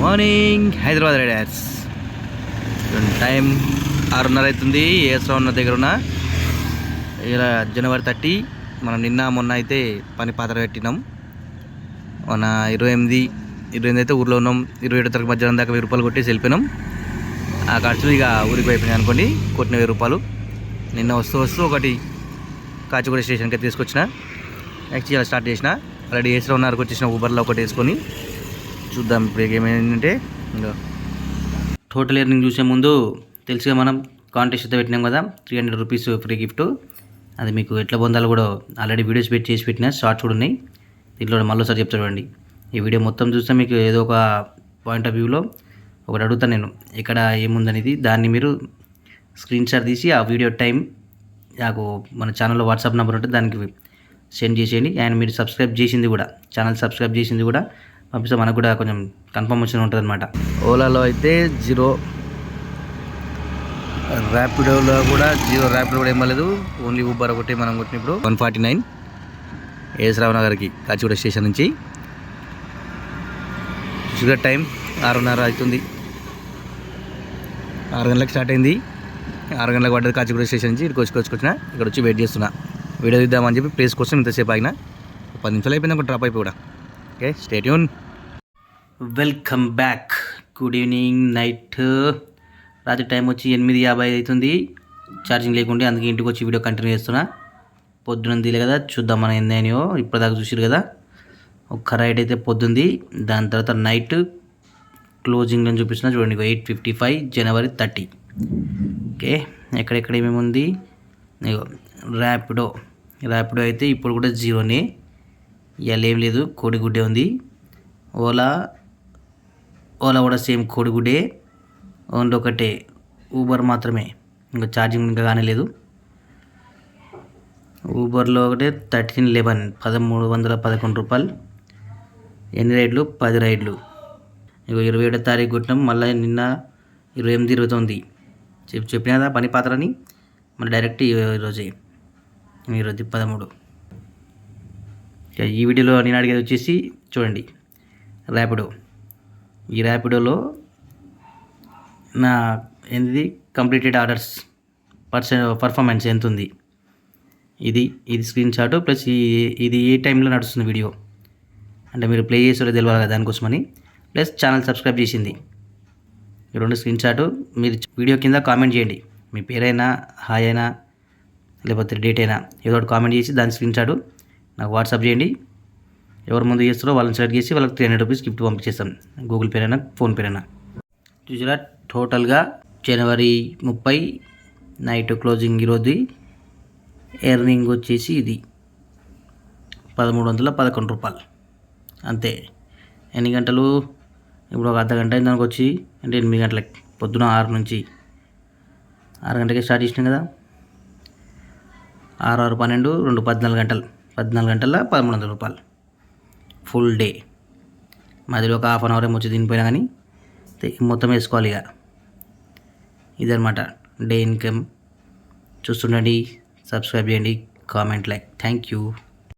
Morning Hyderabad riders. Time ఆరున్నర అవుతుంది ఏసరా ఉన్న దగ్గర ఉన్న. ఇలా జనవరి థర్టీ మనం నిన్న మొన్న అయితే పని పాత్ర పెట్టినాం. మన ఇరవై ఎనిమిది ఇరవై ఎనిమిది అయితే ఊర్లో ఉన్నాం. ఇరవై ఏడో తరగతి మధ్యాహ్నం దాకా వెయ్యి రూపాయలు కొట్టేసి వెళ్ళిపోయినాం. ఆ ఖర్చులు ఇక ఊరికి అయిపోయినాయి అనుకోండి కొట్టిన వెయ్యి రూపాయలు. నిన్న వస్తూ వస్తూ ఒకటి కాచిగూడ స్టేషన్కి తీసుకొచ్చిన. నెక్స్ట్ ఇలా స్టార్ట్ చేసిన. ఆల్రెడీ ఏసీలో ఉన్నారు వచ్చేసిన ఊబర్లో ఒకటి వేసుకొని. చూద్దాం ఇప్పుడు ఏమైందంటే టోటల్ ఎర్నింగ్ చూసే ముందు తెలుసుగా మనం కాంటెస్ట్ అయితే పెట్టినాం కదా three hundred rupees free gift అది మీకు ఎట్లా పొందాలో కూడా ఆల్రెడీ వీడియోస్ పెట్టి చేసి పెట్టిన షార్ట్స్ కూడా ఉన్నాయి. దీంట్లో మళ్ళీసారి చెప్తా చూడండి. ఈ వీడియో మొత్తం చూస్తే మీకు ఏదో ఒక పాయింట్ ఆఫ్ వ్యూలో ఒకటి అడుగుతాను నేను. ఇక్కడ ఏముందనేది దాన్ని మీరు స్క్రీన్ షాట్ తీసి ఆ వీడియో టైం నాకు మన ఛానల్లో వాట్సాప్ నెంబర్ ఉంటే దానికి సెండ్ చేసేయండి. అండ్ మీరు సబ్స్క్రైబ్ చేసింది కూడా ఛానల్ సబ్స్క్రైబ్ చేసింది కూడా పంపిస్తే మనకు కూడా కొంచెం కన్ఫర్మేషన్ ఉంటుంది అనమాట ఓలాలో అయితే జీరో. ర్యాపిడోలో కూడా జీరో ర్యాపిడో కూడా ఇవ్వలేదు లేదు ఓన్లీ ఊబర్ ఒకటి మనం కొట్టిన ఇప్పుడు. One forty nine. ఏఎస్రావు నగర్కి కాచిగూడ స్టేషన్ నుంచి. షుగర్ టైం ఆరున్నర అవుతుంది. ఆరు గంటలకు స్టార్ట్ అయింది. ఆరు గంటలకు పడ్డది కాచిగూడ స్టేషన్ నుంచి. ఇక్కడికి వచ్చి వచ్చిన ఇక్కడ వచ్చి వెయిట్ చేస్తున్నా. వీడియో తీద్దామని చెప్పి ప్లేస్ కోసం ఇంతసేపు ఆగిన. పది నిమిషాలు అయిపోయింది ఒక డ్రాప్ అయిపోయి కూడా. Okay stay tuned. Welcome back. Good evening night. రాత్రి టైం వచ్చి ఎనిమిది యాభై అవుతుంది. ఛార్జింగ్ లేకుంటే అందుకే ఇంటికి వచ్చి వీడియో కంటిన్యూ చేస్తున్నా. పొద్దున తీలే కదా చూద్దాం మనం ఏందేనియో ఇప్పటిదాకా చూసారు కదా. ఒక్క రైడ్ అయితే పొద్దుంది. దాని తర్వాత నైట్ క్లోజింగ్ అని చూపిస్తున్నా చూడండి eight fifty five January thirty. Okay ఎక్కడెక్కడ ఏమేమి ఉంది? ర్యాపిడో. ర్యాపిడో అయితే ఇప్పుడు కూడా జీరోనే. ఇవాళ ఏం లేదు కోడిగుడ్డే ఉంది. ఓలా ఓలా కూడా సేమ్ కోడిగుడ్డే ఓన్లీ ఒకటే. ఊబర్ మాత్రమే. ఇంకా ఛార్జింగ్ ఇంకా కానీ లేదు. ఊబర్లో ఒకటే థర్టీన్ లెవెన్ పదమూడు వందల పదకొండు రూపాయలు. ఎన్ని రైడ్లు? పది రైడ్లు. ఇక ఇరవై ఏడో తారీఖు కొట్టినాం. మళ్ళీ నిన్న ఇరవై ఎనిమిది ఇరవై తొమ్మిది. చెప్పి చెప్పిన కదా పని పాత్రని? మన డైరెక్ట్ ఈ- ఈరోజే ఈరోజు పదమూడు. ఇక ఈ వీడియోలో నేను అడిగేది వచ్చేసి చూడండి. ర్యాపిడో ఈ ర్యాపిడోలో నా ఏంది కంప్లీటెడ్ ఆర్డర్స్ పర్సన్ పర్ఫార్మెన్స్ ఎంత ఉంది ఇది ఇది స్క్రీన్ షాట్ ప్లస్ ఈ ఇది ఏ టైంలో నడుస్తుంది వీడియో? అంటే మీరు ప్లే చేసారో తెలియాలి కదా దానికోసమని. ప్లస్ ఛానల్ సబ్స్క్రైబ్ చేసింది. ఈ రెండు స్క్రీన్ షాట్ మీరు వీడియో కింద కామెంట్ చేయండి. మీ పేరైనా హాయ్ అయినా లేకపోతే డేట్ అయినా ఏదో ఒకటి కామెంట్ చేసి దాని స్క్రీన్ షాట్ నాకు వాట్సాప్ చేయండి. ఎవరు ముందు చేస్తారో వాళ్ళని సెలెక్ట్ చేసి వాళ్ళకి త్రీ హండ్రెడ్ రూపీస్ గిఫ్ట్ పంపించేస్తాం. గూగుల్ పే అయినా ఫోన్పే అయినా. చూసారా టోటల్గా జనవరి ముప్పై నైట్ క్లోజింగ్ ఈరోజు ఎర్నింగ్ వచ్చేసి ఇది. పదమూడు వందల పదకొండు రూపాయలు. అంతే. ఎన్ని గంటలు? ఇప్పుడు ఒక అర్ధ గంట అయింది దానికి వచ్చి అంటే ఎనిమిది గంటలకి. పొద్దున ఆరు నుంచి. ఆరు గంటలకి స్టార్ట్ చేసినాం కదా. ఆరు ఆరు పన్నెండు రెండు పద్నాలుగు గంటలు. పద్నాలుగు గంటల పదమూడు వందల రూపాయలు. Full day. మధ్యలో ఒక హాఫ్ అన్ అవర్ ఏమో వచ్చి తినిపోయినా కానీ మొత్తం వేసుకోవాలి ఇక. ఇదనమాట డే ఇన్కమ్. చూస్తుండండి సబ్స్క్రైబ్ చేయండి కామెంట్ లైక్. Thank you.